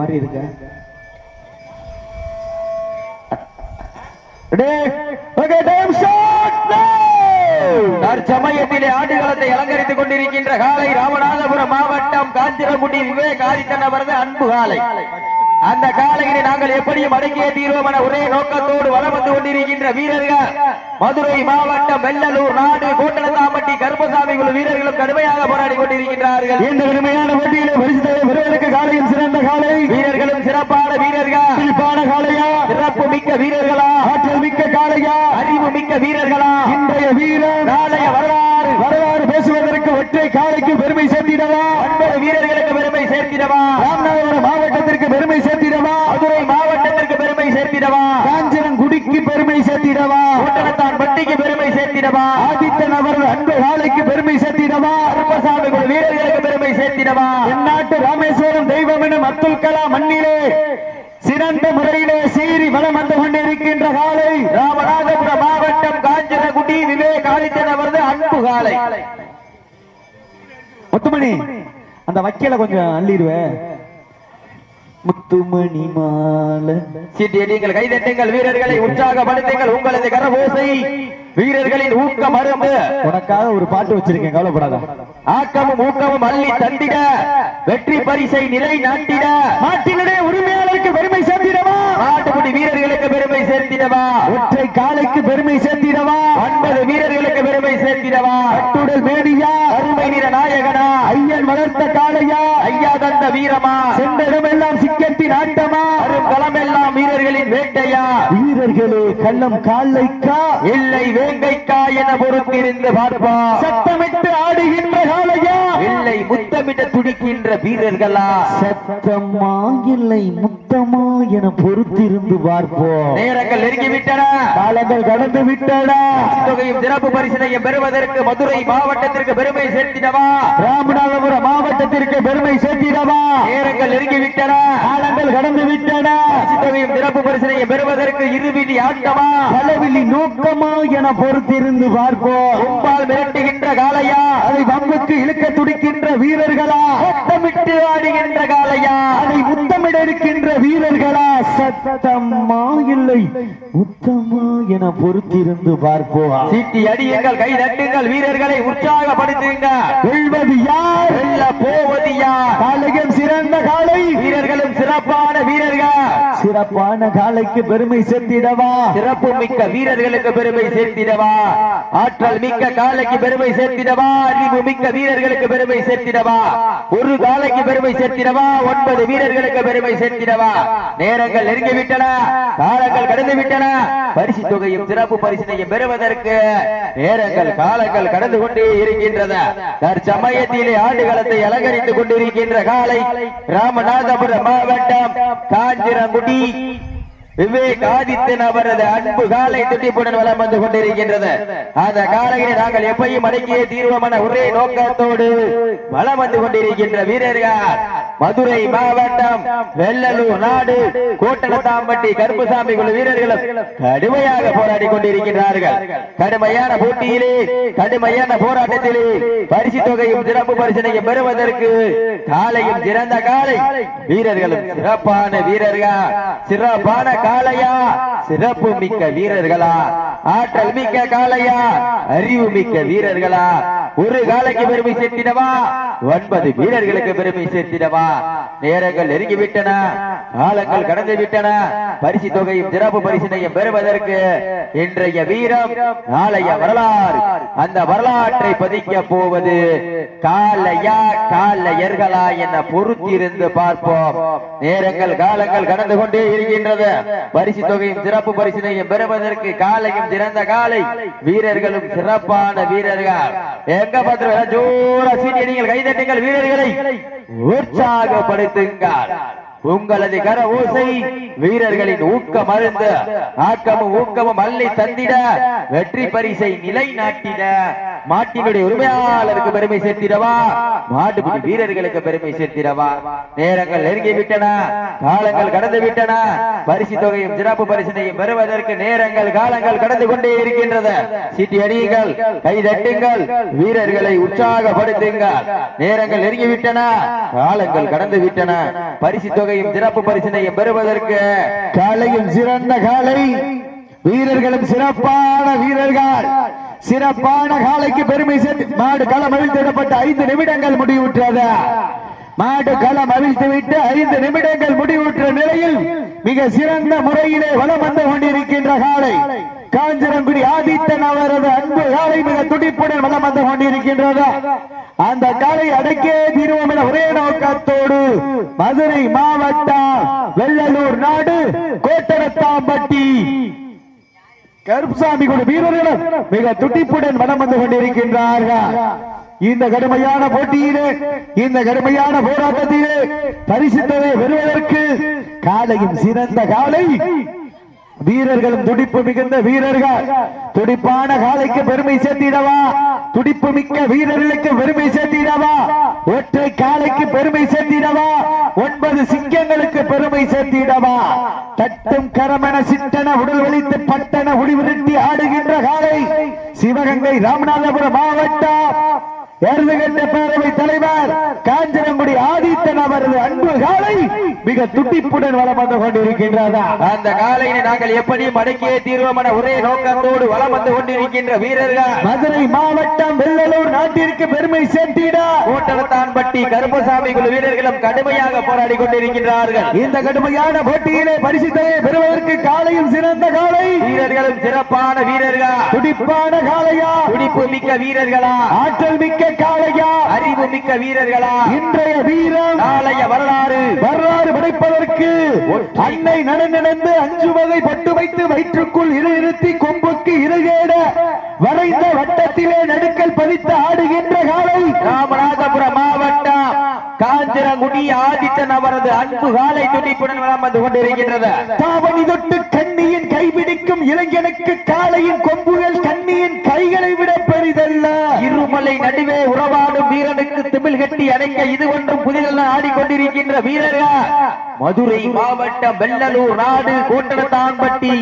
மாதிரி இருக்க. தற்சமயத்திலே ஆடுகளத்தை அலங்கரித்துக் கொண்டிருக்கின்ற காலை ராமநாதபுரம் மாவட்டம் காஞ்சிரகுடி விவேக் ஆதித்தன் அவரது அன்பு காலை. அந்த காலையினை நாங்கள் எப்படியும் அடக்கிய தீர்வோம் என ஒரே நோக்கத்தோடு வலம் வந்து கொண்டிருக்கின்ற வீரர்கள் மதுரை மாவட்டம் வெள்ளலூர் நாடு கோட்டலத்தாம்பட்டி கருப்பசாமி வீரர்களும் கடுமையாக போராடி கொண்டிருக்கின்றார்கள். இந்த கடுமையான போட்டியிலே பரிசு காலையும் சிறந்த காலை. வீரர்களும் சிறப்பான வீரர்கள்? சிறப்பான காளையா சிறப்பு மிக்க வீரர்களா? ஆற்றல் மிக்க காளையா அறிவு மிக்க வீரர்களா? இன்றைய வீரர் நாளைய வரலாறு. வரலாறு பேசுவதற்கு ஒற்றை காளைக்கு பெருமை சேர்த்திடவா? ஒன்பது வீரர்களுக்கு பெருமை சேர்த்திடவா? ராமநாதபுரம் மாவட்டத்திற்கு பெருமை சேர்த்திடவா? மதுரை மாவட்டத்திற்கு பெருமை சேர்த்திடவா? காஞ்சனங்குடிக்கு பெருமை சேர்த்திடவா? பட்டிக்கு பெருமை சேர்த்திடவா? ஆதித்தன் அவரது அன்பு காளைக்கு பெருமை சேர்த்திடவா? கருப்பசாமி குழு வீரர்களுக்கு பெருமை சேர்த்திடவா? தென்னாட்டு ராமேஸ்வரம் தெய்வம் எனும் அப்துல் கலாம் மண்ணிலே சிறந்த முறையிலே சீறி வலம் வந்து கொண்டிருக்கின்ற காலை ராமநாதபுரம் மாவட்டம் காஞ்சனகுடி விவேக் ஆதித்தன் அவரது அன்பு காலை. முத்துமணி அந்த வக்கீல கொஞ்சம் அள்ளிடுவேன் முத்துமணி மாலை. சீட்டியை நீங்கள் கைதட்டுங்கள் வீரர்களை உற்சாகப்படுத்துங்கள். உங்களது கரபோசை வீரர்களின் ஊக்கம் மருந்து உனக்காக ஒரு பாட்டு வச்சிருக்கேன் கவலைப்படாத. ஆக்கமும் ஊக்கமும் அள்ளி தந்திட. வெற்றி பரிசை நிலை நாட்டிட நாட்டினுடைய உரிமையாளருக்கு பெருமை சேர்த்திடவா நாட்டுக்குடி வீரர்களுக்கு பெருமை சேர்த்திடவா? ஒற்றை காலைக்கு பெருமை சேர்த்திடவா? ஒன்பது வீரர்களுக்கு பெருமை சேர்த்திடவா? அட்டுடல் மேடியா அருமை நிற நாயகனா? ஐயன் வளர்த்த காளையா? ஐயா தந்த வீரமா? சென்ற இடமெல்லாம் சிக்கத்தின் ஆட்டமா களமெல்லாம் வீரர்களின் வேட்டையா? வீரர்களே கள்ளம் காலைக்கா இல்லை வேங்கைக்கா என பொறுத்திருந்து பார்ப்பா சத்தமிட்டு ஆடுகின்ற முத்தமிட துடிக்கின்ற வீரர்களா? சத்தமா இல்லை முத்தமா என பொறுத்திருந்து பார்ப்போம். நேரங்கள் நெருங்கிவிட்டன. காலங்கள் கடந்து விட்டடா தொகையும் சிறப்பு பரிசனையும் பெறுவதற்கு மதுரை மாவட்டத்திற்கு பெருமை சேர்த்திடவா? ராமநாதபுரம் மாவட்டத்திற்கு பெருமை சேர்த்திடவா? நேரங்கள் நெருங்கிவிட்டன. காலங்கள் கடந்து விட்டடா தொகையும் சிறப்பு பரிசனையும் பெறுவதற்கு இருவிழி ஆட்டமா? பலவில்லி நோக்கமா என பொறுத்திருந்து பார்ப்போம். மிரட்டுகின்ற காளையா? அதை வம்புக்கு இழுக்க துடிக்கின்ற வீரர்களா? முத்தமிட்டு ஆடுகின்ற காளையா? அதை முத்தமிட இருக்கின்ற வீரர்களா? சத்தமா இல்லை முத்தமா என பொறுத்திருந்து பார்ப்போம். சீட்டி அடியுங்கள் கை தட்டுங்கள் வீரர்களை உற்சாகப்படுத்துங்க. வெல்வது யார்? வெல்ல போவது யார்? காலையும் சிறந்த காலை வீரர்களும் சிறப்பான வீரர்கள். சிறப்பான காலைக்கு பெருமை சேர்த்திடவா? சிறப்பு மிக்க வீரர்களுக்கு பெருமை சேர்த்திடவா? ஆற்றல் மிக்க காலைக்கு பெருமை சேர்த்திடவா? அறிவு மிக்க வீரர்களுக்கு பெருமை சேர்த்திடவா? ஒரு காலைக்கு பெருமை சேர்த்திடவா? ஒன்பது வீரர்களுக்கு பெருமை சேர்த்திடவா? நேரங்கள் நெருங்கி விட்டன காலங்கள் கடந்து விட்டன பரிசு தொகையும் சிறப்பு பரிசினையும் பெறுவதற்கு நேரங்கள் காலங்கள் கடந்து கொண்டே இருக்கின்றன. தற்சமயத்திலே ஆண்டுகளத்தை அலங்கரித்துக் கொண்டிருக்கின்ற காலை ராமநாதபுரம் மாவட்டம் காஞ்சிரங்குடி விவேக் ஆதித்தன் அவரது அன்பு காலை துட்டிப்புடன் வளம் வந்து கொண்டிருக்கின்றது. அந்த காலையை நாங்கள் எப்பையும் அடங்கிய தீர்வமான ஒரே நோக்கத்தோடு வலம் வந்து கொண்டிருக்கின்ற வீரர்கள் மதுரை மாவட்டம் வெள்ளலூர் நாடு. கோட்டலத்தாம்பட்டி கருப்புசாமி குழு வீரர்களும் கடுமையாக போராடி கொண்டிருக்கின்றார்கள். கடுமையான போட்டியிலே கடுமையான போராட்டத்திலே பரிசு தொகையும் சிறப்பு பரிசனையும் பெறுவதற்கு காலையும் சிறந்த காலை. வீரர்களும் சிறப்பான வீரர்கள்? சிறப்பான காளையா சிறப்பு மிக்க வீரர்களா? ஆற்றல் மிக்க காளையா அறிவு மிக்க வீரர்களா? ஒரு காலைக்கு பெருமை சேர்த்திடவா? ஒன்பது வீரர்களுக்கு பெருமை சேர்த்திடவா? நேரங்கள் நெருங்கிவிட்டன காலங்கள் கடந்து விட்டன பரிசு தொகையும் சிறப்பு பரிசினையும் பெறுவதற்கு இன்றைய வீரம் நாளைய வரலாறு. அந்த வரலாற்றை பதிக்க போவது காலையா காலையர்களா என பொறுத்திருந்து பார்ப்போம். நேரங்கள் காலங்கள் கடந்து கொண்டே இருக்கின்றது. பரிசு தொகையும் சிறப்பு பரிசினையும் பெறுவதற்கு காலையும் சிறந்த காலை. வீரர்களும் சிறப்பான வீரர்கள். எங்க பார்த்து ஜோரா சீட்டி நீங்கள் கைதட்டுங்கள் வீரர்களை. உற்சாகப்படுத்துங்கள். உங்களது கர ஓசை வீரர்களின் ஊக்கம் அருந்து ஆக்கமும் ஊக்கமும் அள்ளி தந்திட வெற்றி பரிசை நிலைநாட்டிட. மாட்டினுடைய உரிமையாளருக்கு பெருமை சேர்த்திடவா? மாட்டுப்பிடி வீரர்களுக்கு பெருமை சேர்த்திடவா? நேரங்கள் நெருங்கி விட்டன காலங்கள் கடந்து விட்டன. பரிசு தொகையும் சிறப்பு பரிசனையும் பெறுவதற்கு நேரங்கள் காலங்கள் கடந்து கொண்டே இருக்கின்றது. சீட்டி அடியுங்கள் கை தட்டுங்கள் வீரர்களை உற்சாகப்படுத்துங்கள். நேரங்கள் நெருங்கி விட்டன காலங்கள் கடந்து விட்டன. பரிசு தொகையும் சிறப்பு பரிசனையும் பெறுவதற்கு காலையும் சிறந்த காலை. வீரர்களும் சிறப்பான வீரர்கள். சிறப்பான காலைக்கு பெருமை சேர்த்து மாடு களம் அவிழ்த்திடப்பட்ட ஐந்து நிமிடங்கள் முடிவுற்றது. மாடு களம் அவிழ்த்துவிட்டு ஐந்து நிமிடங்கள் முடிவுற்ற நிலையில் மிக சிறந்த முறையிலே வலம் வந்து கொண்டிருக்கின்ற காலை. காஞ்சிரங்குடி ஆதித்தன் அவரது அன்பு காலை மிக துடிப்புடன் வலம் வந்து கொண்டிருக்கின்றது. அந்த காலை அடக்கே தீர்வோம் என ஒரே நோக்கத்தோடு மதுரை மாவட்டம் வெள்ளலூர் நாடு கோட்டரத்தாம்பட்டி கருப்புசாமி குழு வீரர்களும் மிக துடிப்புடன் வலம் வந்து கொண்டிருக்கின்றார்கள். இந்த கடுமையான போட்டியிலே இந்த கடுமையான போராட்டத்திலே பரிசுத்தவை பெறுவதற்கு காலையும் சிறந்த காலை வீரர்களும் துடிப்பு மிகுந்த வீரர்கள். துடிப்பான காலைக்கு பெருமை சேர்த்திடவா? துடிப்பு மிக்க வீரர்களுக்கு பெருமை சேர்த்திடவா? ஒற்றை காலைக்கு பெருமை சேர்த்திடவா? ஒன்பது சிங்கங்களுக்கு பெருமை சேர்த்திடவா? தட்டும் கரமன சிட்டன உடல் வலித்து பட்டன உடிவிருட்டி ஆடுகின்ற காலை சிவகங்கை ராமநாதபுரம் மாவட்டம் எருதுகட்ட பேரவை தலைவர். காஞ்சனங்குடி ஆதித்தன் அவரது அன்பு காலை மிக துடிப்புடன் வலம் வந்து கொண்டிருக்கின்றதா. அந்த காலையினை நாங்கள் எப்படி மடக்கியே தீர்வோம் என ஒரே நோக்கத்தோடு வலம் வந்து கொண்டிருக்கின்ற வீரர்கள். மதுரை மாவட்டம் வெள்ளலூர் நாட்டிற்கு பெருமை சேர்த்திட. கூட்டத்தான்பட்டி கருப்பசாமி குழு வீரர்களும் கடுமையாக போராடி கொண்டிருக்கின்றார்கள். இந்த கடுமையான போட்டியிலே பரிசுத்தையை பெறுவதற்கு காலையும் சிறந்த காலை. வீரர்களும் சிறப்பான வீரர்கள்? துடிப்பான காளையா துடிப்பு மிக்க வீரர்களா? ஆற்றல் மிக்க காளையா? அறிவு மிக்க வீரர்களா? இன்றைய வீரம் நாளைய வரலாறு. வரலாறு படைப்பதற்கு அன்னை நடந்து அஞ்சு வகை பட்டு வைத்து வயிற்றுக்குள் இரு இருத்தி கொம்புக்கு இருகேட வரைந்த வட்டத்திலே நடுக்கல் பதித்து ஆடுகின்ற காலை ராமநாதபுரம் மாவட்டம். காஞ்சிரங்குடி ஆதித்தன் அவரது அன்பு காலை துடிப்புடன் வந்து கொண்டிருக்கின்றது. தாவணி தொட்டு கண்ணியின் கைபிடிக்கும் இளைஞனுக்கு காளையின் கொம்புகள் கண்ணியின் கைகளை விட பெரிதல்ல. இருமலை நடுவே உறவாடும் வீரனுக்கு திமிழ் கட்டி அடைக்க இது ஒன்றும் புதிதல்ல ஆடிக்கொண்டிருக்கின்ற வீரர்கள் மதுரை மாவட்டம் வெள்ளலூர் நாடு கோட்டடத்தான்பட்டி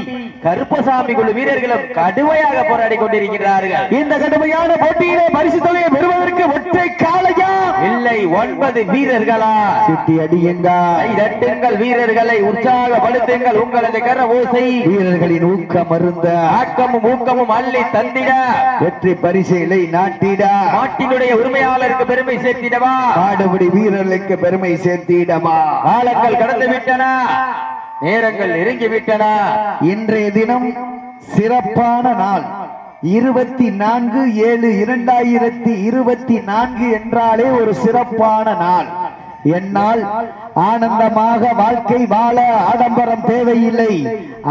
கருப்பசாமி குழு வீரர்களும் கடுமையாக போராடி கொண்டிருக்கிறார்கள். இந்த கடுமையான போட்டியிலே பரிசு தொகையை பெறுவதற்கு ஒற்றை காளையா? இல்லை ஒன்பது வீரர்களா? சிட்டி அடியுங்கள் வீரர்களை உற்சாகப்படுத்துங்கள் உங்களது கர ஓசை. வீரர்களின் ஊக்கம் அருந்த. ஆக்கமும் ஊக்கமும் அள்ளி தந்திட. வெற்றி பரிசைகளை நாட்டிட. நாட்டினுடைய உரிமையாளருக்கு பெருமை சேர்த்திடவா? ஆடுபடி வீரர்களுக்கு பெருமை சேர்த்திடமா? காலங்கள் கடந்து விட்டன நேரங்கள் நெருங்கி விட்டன. இன்றைய தினம் சிறப்பான நாள். இருபத்தி நான்கு ஏழு இரண்டாயிரத்தி இருபத்தி நான்கு என்றாலே ஒரு சிறப்பான நாள். என்னால் ஆனந்தமாக வாழ்க்கை வாழ ஆடம்பரம் தேவையில்லை.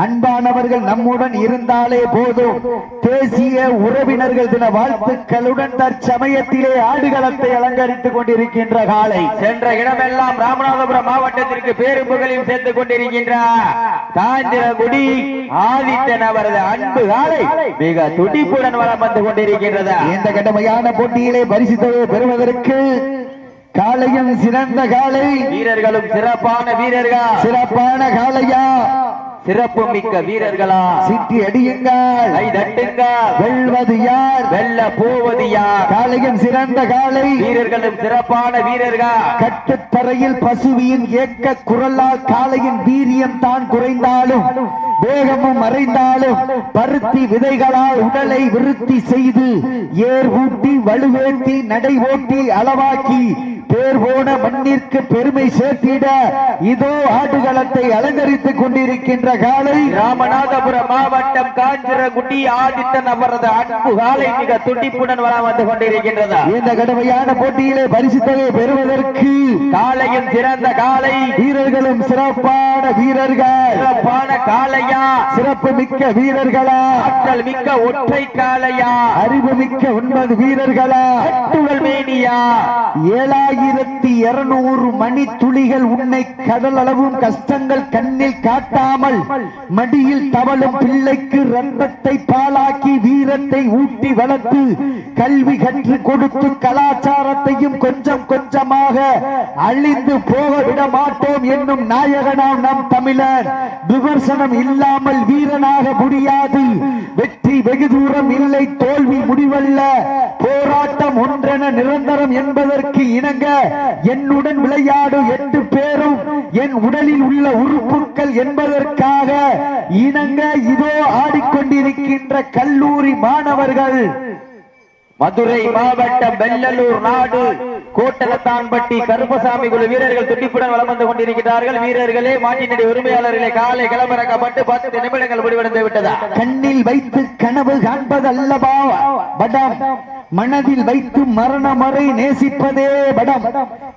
அன்பானவர்கள் நம்முடன் இருந்தாலே போதும். தேசிய உறவினர்கள் தின வாழ்த்துக்களுடன் தற்சமயத்திலே ஆடுகளத்தை அலங்கரித்துக் கொண்டிருக்கின்ற காலை. சென்ற இடமெல்லாம் ராமநாதபுரம் மாவட்டத்திற்கு பேரும் புகழையும் சேர்த்துக் கொண்டிருக்கின்ற காஞ்சிரகுடி ஆதித்தன் அவரது அன்பு காலை மிக துடிப்புடன் வலம் வந்து கொண்டிருக்கின்றது? இந்த கடுமையான போட்டியிலே பரிசு தொகையை பெறுவதற்கு காளையும் சிறந்த காளை. வீரர்களும் சிறப்பான வீரர்கள்? சிறப்பான காளையா? சிறப்பு மிக்க வீரர்களா? சிட்டி அடியுங்கள். கை தட்டுங்கள். வெல்வது யார்? வெல்ல போவது யார்? காளையும் சிறந்த காளை. வீரர்களும் சிறப்பான வீரர்கள்? கட்டுத்தரையில் பசுவியின் ஏக்க குரலால் காளையின் வீரியம் தான் குறைந்தாலும் வேகமும் மறைந்தாலும் பருத்தி விதைகளால் உடலை விருத்தி செய்து ஏர் ஊட்டி வலுவேற்றி நடை ஓட்டி அளவாக்கி பேர் போன மண்ணிற்கு பெருமை சேர்த்திட இதோ ஆடுகளத்தை அலங்கரித்துக் கொண்டிருக்கின்ற காலை. ராமநாதபுரம் மாவட்டம் காஞ்சிரகுடி ஆதித்தன் அவரது அன்பு காலை மிக துடிப்புடன் வர வந்து கொண்டிருக்கின்றது இந்த கடுமையான போட்டியிலே பரிசு தொகையை பெறுவதற்கு காலையும் சிறந்த காலை. வீரர்களும் சிறப்பான வீரர்கள். சிறப்பான காலையா? சிறப்பு மிக்க வீரர்களா? ஆற்றல் மிக்க ஒற்றை காலையா? அறிவு மிக்க ஒன்பது வீரர்களா? மேனியா? ஏழாயிரம் ஆயிரத்தி இருநூறு மணி துளிகள் உன்னை கடல் அளவும் கஷ்டங்கள் கண்ணில் காட்டாமல் மடியில் தவளும் பிள்ளைக்கு ரத்தத்தை பாலாக்கி வீரத்தை ஊட்டி வளர்த்து கல்வி கற்று கொடுத்து கலாச்சாரத்தையும் கொஞ்சம் கொஞ்சமாக அழிந்து போக விட மாட்டோம் என்னும் நாயகனாம் நம் தமிழர். விமர்சனம் இல்லாமல் வீரனாக முடியாது. வெற்றி வெகு தூரம் இல்லை தோல்வி முடிவல்ல. போராட்டம் ஒன்றென நிரந்தரம் என்பதற்கு இணங்க என்னுடன் விளையாடும் எட்டு பேரும். என் உடலில் உள்ள உறுப்புகள் என்பதற்காக இணங்க இதோ ஆடிக்கொண்டிருக்கின்ற கல்லூரி மாணவர்கள். மதுரை மாவட்டம் வெள்ளலூர் நாடு. கோட்டலத்தான்பட்டி கருப்பசாமி குழு வீரர்கள் துடிப்புடன் வளம் வந்து கொண்டிருக்கிறார்கள். வீரர்களே மாட்டினுடைய உரிமையாளர்களே காலை கிளம்பறக்கப்பட்டு பத்து நிமிடங்கள் முடிவடைந்து விட்டதா? கண்ணில் வைத்து கனவு காண்பதல்லவா? படம் மனதில் வைத்து மரணம் வரை நேசிப்பதே படம்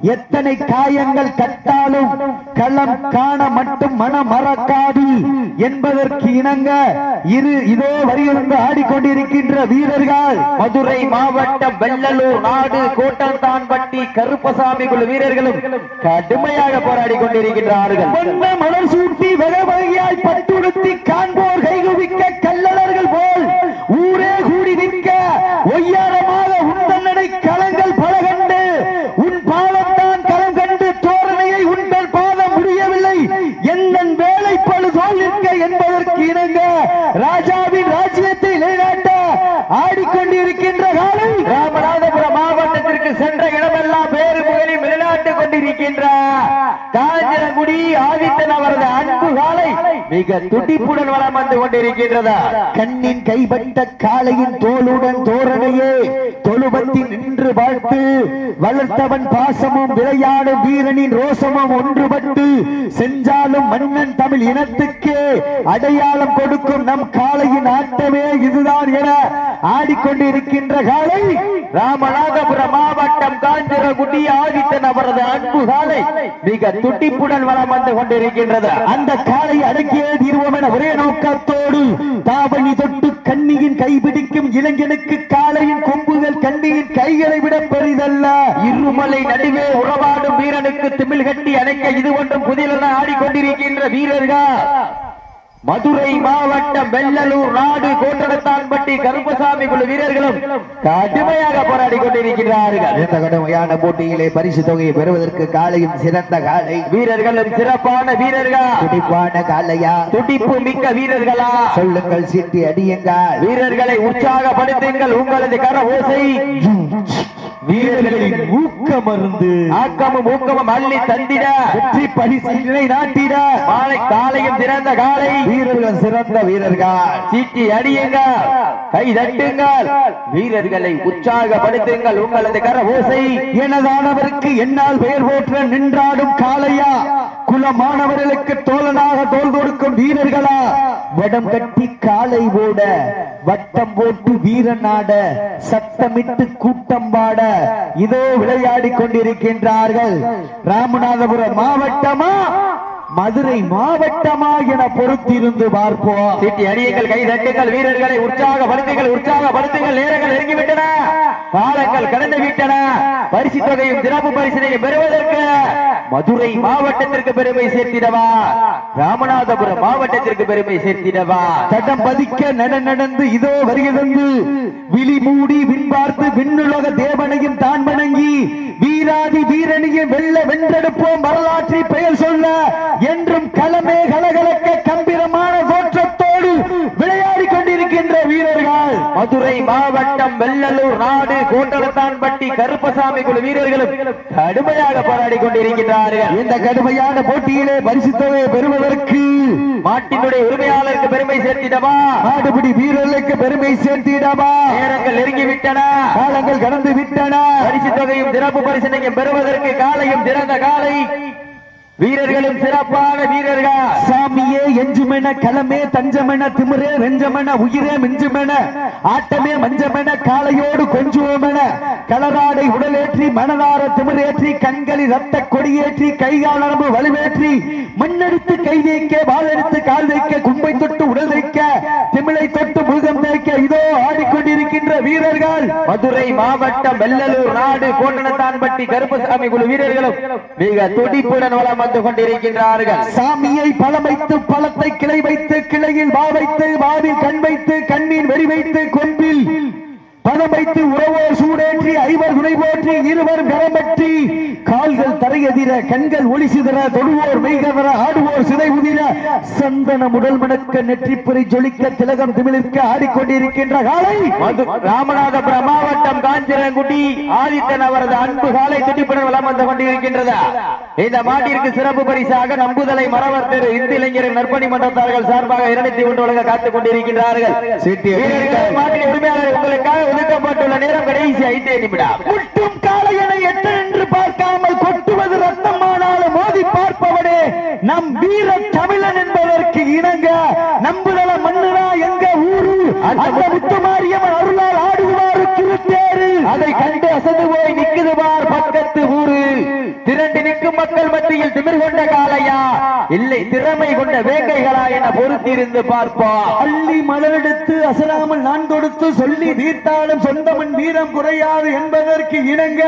எத்தனை காயங்கள் கட்டாலும் களம் காண மட்டும் மனம் மறக்காது என்பதற்கு இணங்க இரு இதோ வரியிருந்து ஆடிக்கொண்டிருக்கின்ற வீரர்கள் மதுரை மாவட்டம் வெள்ளலூர் நாடு கோட்டலத்தான்பட்டி கருப்பசாமி குழு வீரர்களும் கடுமையாக போராடி கொண்டிருக்கின்றார்கள் மலர் சூட்டி வகை வகையாய் பட்டுடுத்தி காண்போர் கைகுவிக்க கல்லலர்கள் போல் ஊரே கூடி நிற்க ஒய்யாரமாக உந்தன்னடை களங்கள் பல கண்டு உன் பாதத்தான் களம் கண்டு தோரணையை உங்கள் பாதம் முடியவில்லை எந்தன் வேலை பழு தோல் நிற்க என்பதற்கு இணங்க ராஜாவின் ராஜ்யத்தை நிலைநாட்ட ஆடிக்கொண்டிருக்கின்ற காலை ராமநாதபுரம் மாவட்டத்திற்கு சென்ற இடமெல்லாம் பேரு புகழி விளையாட்டு கொண்டிருக்கின்ற காஞ்சனகுடி ஆதித்தன் அவரது அன்பு காலை மிக துடிப்புடன் வளம் வந்து கொண்டிருக்கின்றதா? கண்ணின் கைப்பட்ட காளையின் தோளுடன் தோரணையே தொழுபத்தில் நின்று வாழ்த்து. வளர்த்தவன் பாசமும் விளையாடும் வீரனின் ரோசமும் ஒன்றுபட்டு செஞ்சாலும் மன்னன் தமிழ் இனத்துக்கு அடையாளம் கொடுக்கும் நம் காளையின் ஆட்டமே இதுதான் என ஆடிக்கொண்டிருக்கின்ற காளை. ராமநாதபுரம் மாவட்டம் காஞ்சிரகுடி ஆதித்தன் அவரது அன்பு காலை மிக துட்டிப்புடன் வளம் வந்து கொண்டிருக்கின்றது. அந்த காலை அடக்கியே தீர்வோம் என ஒரே நோக்கத்தோடு தாவணி தொட்டு கண்ணியின் கைபிடிக்கும் இளைஞனுக்கு காளையின் கொம்புகள் கண்ணியின் கைகளை விட பெரிதல்ல. இருமலை நடுவே உறவாடும் வீரனுக்கு திமிழ் கட்டி அணைக்க இது ஒன்றும் புதிலென ஆடிக்கொண்டிருக்கின்ற வீரர்கள் மதுரை மாவட்டம் வெள்ளலூர் நாடு கோட்டடத்தான்பட்டி கருப்பசாமி குழு வீரர்களும் கடுமையாக போராடி கொண்டிருக்கிறார்கள். இந்த கடுமையான போட்டியிலே பரிசு தொகையை பெறுவதற்கு காளையும் சிறந்த காளை வீரர்களும் சிறப்பான வீரர்கள்? துடிப்பான காளையா துடிப்பு மிக்க வீரர்களா? சொல்லுங்கள் சீட்டி அடியுங்கள். வீரர்களை உற்சாகப்படுத்துங்கள் உங்களது கர ஓசை. வீரர்களின் ஊக்க மருந்து ஆக்கமும் ஊக்கமும் அள்ளி தந்திட. வெற்றி பரிசினை நாட்டிட. மாலை காலையும் திறந்த காலை. வீரர்கள் சிறந்த வீரர்கள். சீட்டி அடியுங்கள். கை தட்டுங்கள். வீரர்களை உற்சாகப்படுத்துங்கள். உங்களது கர ஓசை எனதானவருக்கு என்னால் பெயர் போற்ற நின்றாடும் காளையா. குலமானவர்களுக்கு தோழனாக தோல் கொடுக்கும் வீரர்களா. வடம் கட்டி காலை ஓட வட்டம் போட்டு வீரனாட சத்தமிட்டு கூட்டம் பாட இதோ விளையாடி கொண்டிருக்கின்றார்கள். ராமநாதபுரம் மாவட்டமா? மதுரை மாவட்டமா என பொறுத்திருந்து பார்ப்போம். சீட்டி அடியுங்கள் கை தட்டுங்கள் வீரர்களை உற்சாகப்படுத்துங்கள் உற்சாகப்படுத்துங்கள் நேரங்கள் நெருங்கிவிட்டன. காலங்கள் கடந்து விட்டன. பரிசு தொகையும் சிறப்பு பரிசினையும் பெறுவதற்கு மதுரை மாவட்டத்திற்கு பெருமை சேர்த்திடவா? ராமநாதபுரம் மாவட்டத்திற்கு பெருமை சேர்த்திடவா? தடம் பதிக்க நட நடந்து இதோ வருகிறது. விழி மூடி விண் பார்த்து விண்ணுலக தேவனையும் தான் வணங்கி வீராதி வீரனையும் வெல்ல வென்றெடுப்போம் வரலாற்றை பெயர் சொல்ல. என்றும் களமே கலகலக்க கம்பீரமான தோற்றத்தோடு விளையாடி கொண்டிருக்கின்ற வீரர்கள். மதுரை மாவட்டம் வெள்ளலூர் நாடு கோட்டலத்தான்பட்டி கருப்பசாமி குழு வீரர்களும் கடுமையாக போராடி கொண்டிருக்கிறார்கள் இந்த கடுமையான போட்டியிலே பரிசு தொகையை பெறுவதற்கு மாட்டினுடைய உரிமையாளருக்கு பெருமை சேர்த்திடவா? ஆடுபிடி வீரர்களுக்கு பெருமை சேர்த்திடவா? நேரங்கள் நெருங்கிவிட்டன. காலங்கள் கடந்து விட்டன பரிசு தொகையும் சிறப்பு பரிசனையும் பெறுவதற்கு காலையும் திறந்த காலை வீரர்களும் சிறப்பான வீரர்கள். சாமியே எஞ்சுமென களமே தஞ்சமென திமிரே நெஞ்சமென உயிரே மிஞ்சுமென ஆட்டமே மஞ்சமென காளையோடு கொஞ்சுவோமென களராடை உடலேற்றி மனதார திமிரேற்றி கண்களில் ரத்த கொடியேற்றி கைகால் நரம்பு வலுவேற்றி மண்ணெடுத்து கை வைக்க வாழெடுத்து கால் வைக்க கும்பை தொட்டு உடல் வைக்க திமிழ தொட்டு முகம் தேய்க்க இதோ ஆடிக்கொண்டிருக்கின்ற வீரர்கள். மதுரை மாவட்டம் வெள்ளலூர் நாடு கோட்டனத்தான்பட்டி கருப்பசாமி குழு வீரர்களும் மிக துடிப்புடன் வளம் வந்து கொண்டிருக்கின்றார்கள் சாமியை பழம் வைத்து பழத்தை கிளை வைத்து கிளையில் வா வைத்து வாவில் கண் வைத்து கண்ணின் வெறி வைத்து கொம்பில் பதம் வைத்து உறவோர் சூடேற்றி ஐவர் துணை போற்றி இருவர் கரம்பற்றி கால்கள் தரையதிர கண்கள் ஒளி சிதற தொடுவோர் மெய்கவர ஆடுவோர் சிதை உதிர சந்தன உடல் மணக்க நெற்றிப்புரை ஜொலிக்க திலகம் திமிழிற்க ஆடிக்கொண்டிருக்கின்ற காலை ராமநாதபுரம் மாவட்டம் காஞ்சிரங்குடி ஆதித்தன் அவரது அன்பு காலை துடிப்புடன் வளம் வந்து கொண்டிருக்கின்றது. இந்த மாட்டிற்கு சிறப்பு பரிசாக நம்புதலை மரவர் திரு இந்து இளைஞர் நற்பணி மன்றத்தார்கள் சார்பாக இருநூத்தி ஒன்று வழங்க காத்துக் கொண்டிருக்கின்றார்கள். மாட்டின் உரிமையாளர் உங்களுக்காக ஒதுக்கப்பட்டுள்ள நேரம் கடைசி ஐந்தே நிமிடம். முட்டும் காளையனை என்ன என்று பார்க்காமல் கொட்டுவது ரத்தமானாலும் மோதி பார்ப்பவனே நம் வீர தமிழன் என்பதற்கு இணங்க நம்புதல மண்ணுதான் எங்க ஊரு? அந்த முத்துமாரியம்மன் அருளால் ஆடுவாரு திருத்தேரு அதை கண்டு அசந்து போய் நிக்குது பார் பக்கத்து ஊரு திரண்டு நிற்கும் மத்தியில் திமிர் கொண்ட காளையா? இல்லை திறமை கொண்ட வேங்கைகளா என பொறுத்திருந்து பார்ப்போம். அள்ளி மலரெடுத்து அசராமல் நான் கொடுத்து சொல்லி தீர்த்தாலும் சொந்தமன் வீரம் குறையாது என்பதற்கு இணங்க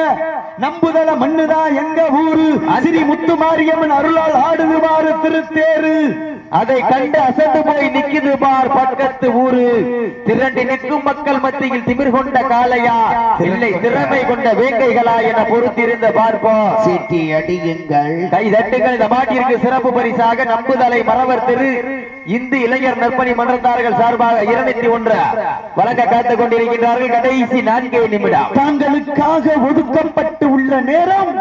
நம்புதல மண்ணுதா எங்க ஊரு? ஸ்ரீ முத்துமாரியம்மன் அருளால் ஆடுவாரு திருத்தேரு அதை கண்டு அசந்து போய் நிக்குது பார் பக்கத்து ஊரு. திரண்டு நிற்கும் மக்கள் மத்தியில் திமிர் கொண்ட காளையா? இல்லை திறமை கொண்ட வேங்கைகளா என பொறுத்திருந்து பார்ப்போம். சீட்டி அடியுங்கள். கை தட்டுங்கள். இந்த மாட்டிற்கு சிறப்பு பரிசாக நம்புதலை மறவர் திரு இந்து இளைஞர் நற்பணி மன்றத்தார்கள் சார்பாக இருநூத்தி ஒன்று. வழங்க காத்துக் கொண்டிருக்கின்றார்கள். கடைசி நான்கே நிமிடம். தாங்களுக்காக ஒதுக்கப்பட்டு உள்ள நேரம்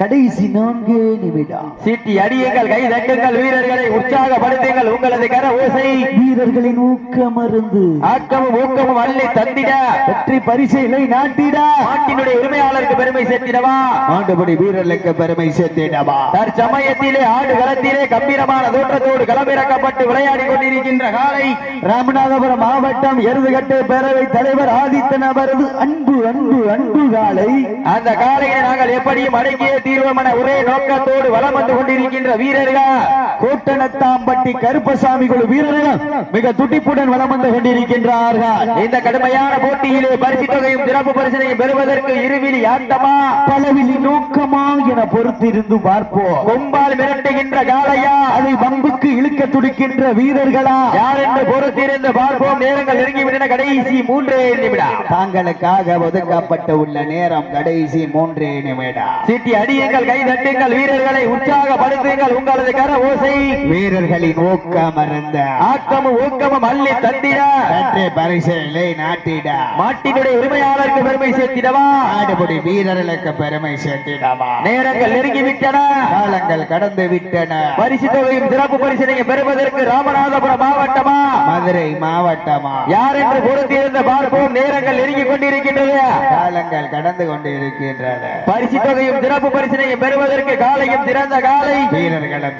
கடைசி நான்கே நிமிடம். சீட்டி அடியுங்கள் கை தட்டுங்கள் வீரர்களை உற்சாகப்படுத்துங்கள் உங்களது கர ஓசை. வீரர்களின் ஊக்கமருந்து ஆக்கமும் ஊக்கமும் அள்ளி தந்திட. வெற்றி பரிசைகளை நாட்டிட. நாட்டினுடைய உரிமையாளருக்கு பெருமை சேர்த்திடவா? ஆண்டுபடி வீரர்களுக்கு பெருமை சேர்த்திடவா? தற்சமயத்திலே ஆடு களத்திலே கம்பீரமான தோற்றத்தோடு களமிறக்கப்பட்டு விளையாடி கொண்டிருக்கின்ற காலை ராமநாதபுரம் மாவட்டம் எருதுகட்டு பேரவை தலைவர் ஆதித்தன் அவரது அன்பு அன்பு அன்பு காலை. அந்த காலையை நாங்கள் எப்படியும் அடக்கிய தீர்வோம் ஒரே நோக்கத்தோடு வளம் வந்து கொண்டிருக்கின்ற வீரர்கள்? கோட்டனத்தாம்பட்டி கருப்பசாமி குழு வீரர்கள் மிக துடிப்புடன் வலம் வந்து கொண்டிருக்கின்றார்கள். இந்த கடுமையான போட்டியிலே பரிசு தொகையும் சிறப்பு பரிசனையும் பெறுவதற்கு இருவிழி ஆட்டமா? பலவிலி நோக்கமா என பொறுத்திருந்து பார்ப்போம். கொம்பால் மிரட்டுகின்ற காளையா? அதை வம்புக்கு இழுக்க துடிக்கின்ற வீரர்களா? யார் என்று பொறுத்திருந்து பார்ப்போம். நேரங்கள் நெருங்கிவிட்டன. கடைசி மூன்றே நிமிடம். தாங்களுக்காக ஒதுக்கப்பட்டு உள்ள நேரம் கடைசி மூன்றே நிமிடம். சீட்டி அடியுங்கள் கை தட்டுங்கள் வீரர்களை உற்சாகப்படுத்துங்கள். உங்களது கர ஓசை வீரர்களின் ஊக்கம் அருந்த ஆக்கமும் ஊக்கமும் அள்ளி தந்திட. வெற்றி பரிசலை நாட்டிட. மாட்டினுடைய உரிமையாளருக்கு பெருமை சேர்த்திடவா? ஆடுபடி வீரர்களுக்கு பெருமை சேர்த்திடவா? நேரங்கள் நெருங்கிவிட்டன. காலங்கள் கடந்து விட்டன. பரிசு தொகையும் சிறப்பு பரிசனையும் பெறுவதற்கு ராமநாதபுரம் மாவட்டமா? மதுரை மாவட்டமா? யார் என்று பொறுத்திருந்த பார்ப்போம். நேரங்கள் நெருங்கிக் கொண்டிருக்கின்றது. காலங்கள் கடந்து கொண்டிருக்கின்றன. பரிசு தொகையும் சிறப்பு பரிசனையும் பெறுவதற்கு காலையும் திறந்த காலை. வீரர்களும்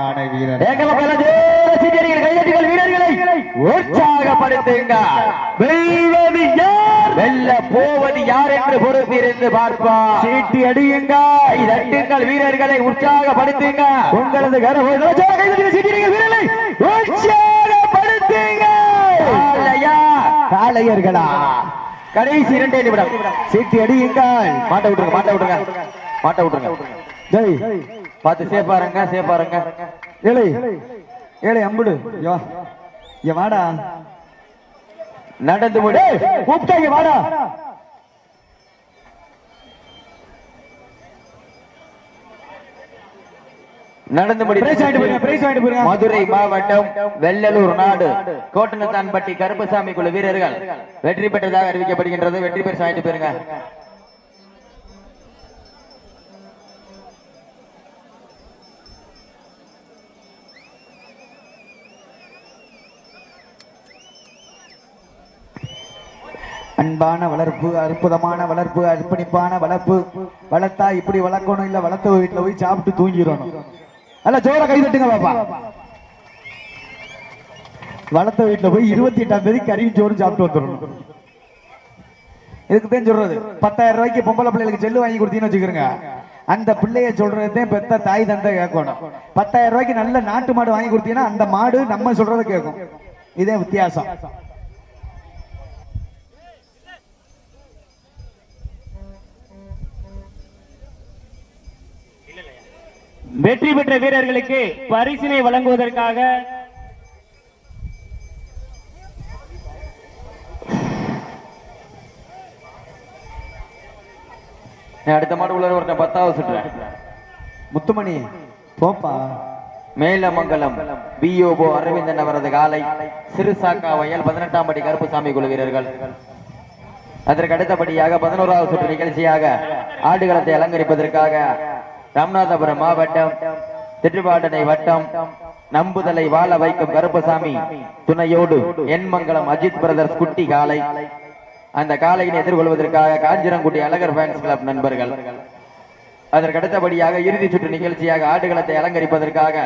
சிறப்பான வீரர் கைதட்டுங்கள் வீரர்களை உற்சாகப்படுத்துங்க வெல்வது யார்? வெல்ல போவது யார் என்று பொறுத்திருந்து பார்ப்போம் சீட்டி அடியுங்க கை தட்டுங்கள் வீரர்களை உற்சாகப்படுத்துங்க உங்களது வீரர்களை உற்சாகப்படுத்துங்க காளையா. காளையர்களா? கடைசி இரண்டே நிமிடம். சீட்டி அடியுங்கள். மாட்ட விட்டுருங்க. மாட்ட விட்டுருங்க. மாட்ட விட்டுருங்க. ஜெய். பார்த்து சேப்பாருங்க சேப்பாருங்க ஏழை ஏழை அம்புடு. யோ இங்க வாடா. நடந்து முடி கூப்பிட்டா இங்க வாடா. நடந்து முடி பிரைஸ் வாங்கிட்டு போயிருங்க பிரைஸ் வாங்கிட்டு போயிருங்க. மதுரை மாவட்டம் வெள்ளலூர் நாடு. கோட்டனத்தான்பட்டி கருப்பசாமி குழு வீரர்கள். வெற்றி பெற்றதாக அறிவிக்கப்படுகின்றது. வெற்றி பெற்று வாங்கிட்டு போயிருங்க. அன்பான வளர்ப்பு அற்புதமான வளர்ப்பு அர்ப்பணிப்பான வளர்ப்பு. வளர்த்தா இப்படி வளர்க்கணும் இல்ல வளர்த்த வீட்டுல போய் சாப்பிட்டு தூங்கிடணும். அல்ல ஜோர கை தட்டுங்க பாப்பா. வளர்த்த வீட்டுல போய் இருபத்தி எட்டாம் தேதி கறியும் சோறும் சாப்பிட்டு வந்துடணும். இதுக்கு தான் சொல்றது? பத்தாயிரம் ரூபாய்க்கு பொம்பளை பிள்ளைகளுக்கு செல்லு வாங்கி கொடுத்தீங்கன்னு வச்சுக்கிறோங்க. அந்த பிள்ளைய சொல்றதே பெத்த தாய் தந்தை கேட்கணும். பத்தாயிரம் ரூபாய்க்கு நல்ல நாட்டு மாடு வாங்கி கொடுத்தீங்கன்னா அந்த மாடு நம்ம சொல்றதை கேட்கும். இதே வித்தியாசம். வெற்றி பெற்ற வீரர்களுக்கு பரிசினை வழங்குவதற்காக அடுத்த மாடு உள்ள ஒரு பத்தாவது சுற்று முத்துமணி போப்பா. மேலமங்கலம் பிஓபோ அரவிந்தன் அவரது காலை சிறுசாக்கா வயல் பதினெட்டாம் படி கருப்புசாமி குழு வீரர்கள். அதற்கு அடுத்தபடியாக பதினோராவது சுற்று நிகழ்ச்சியாக ஆடுகளத்தை அலங்கரிப்பதற்காக ராமநாதபுரம் மாவட்டம் திருவாடனை வட்டம் நம்புதலை வாழ வைக்கும் கருப்பசாமி துணையோடு எண்மங்கலம் அஜித் பிரதர்ஸ் குட்டி காலை. அந்த காலையினை எதிர்கொள்வதற்காக காஞ்சிரங்குடி அழகர் ஃபேன்ஸ் கிளப் நண்பர்கள். அதற்கு அடுத்தபடியாக இறுதி சுற்று நிகழ்ச்சியாக ஆடுகளத்தை அலங்கரிப்பதற்காக